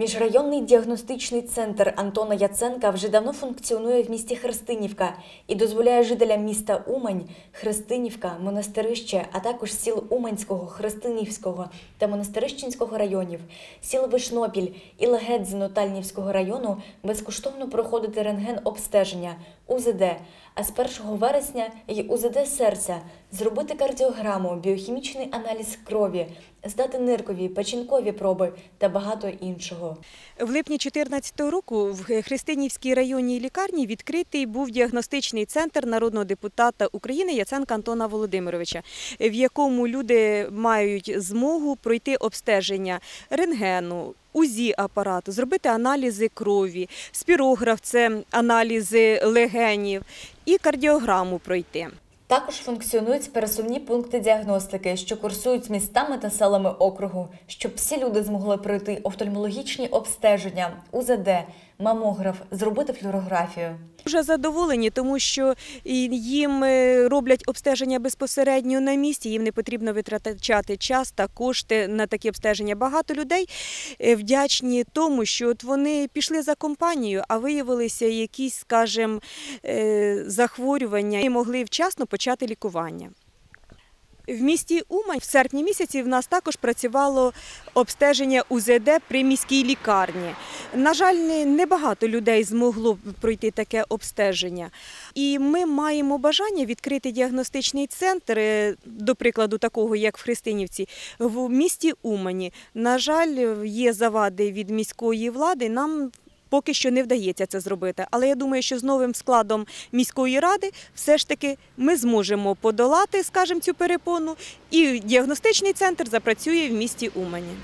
Міжрайонний діагностичний центр Антона Яценка вже давно функціонує в місті Христинівка і дозволяє жителям міста Умань, Христинівка, Монастирище, а також сіл Уманського, Христинівського та Монастирищенського районів, сіл Вишнопіль і Легедзино Тальнівського району безкоштовно проходити рентген-обстеження УЗД, а з 1 вересня й УЗД серця, зробити кардіограму, біохімічний аналіз крові, здати ниркові, печінкові проби та багато іншого. В липні 2014 року в Христинівській районній лікарні відкритий був діагностичний центр народного депутата України Яценка Антона Володимировича, в якому люди мають змогу пройти обстеження рентгену. УЗІ апарату, зробити аналізи крові, спірограф це аналізи легенів і кардіограму пройти. Також функціонують пересувні пункти діагностики, що курсують містами та селами округу, щоб всі люди змогли пройти офтальмологічні обстеження, УЗД, мамограф, зробити флюорографію. Дуже задоволені, тому що їм е, роблять обстеження безпосередньо на місці. Їм не потрібно витрачати час та кошти на такі обстеження. Багато людей е, вдячні тому, що от вони пішли за компанією, а виявилися якісь, скажімо, е, захворювання і могли вчасно почати лікування. В місті Умань в серпні місяці в нас також працювало обстеження УЗД при міській лікарні. На жаль, не- небагато людей змогло пройти таке обстеження. І ми маємо бажання відкрити діагностичний центр, е, до прикладу, такого як в Христинівці, в місті Умані. На жаль, є завади від міської влади. Нам Поки що не вдається це зробити, але я думаю, що з новим складом міської ради все ж таки ми зможемо подолати, скажімо, цю перепону, і діагностичний центр запрацює в місті Умані.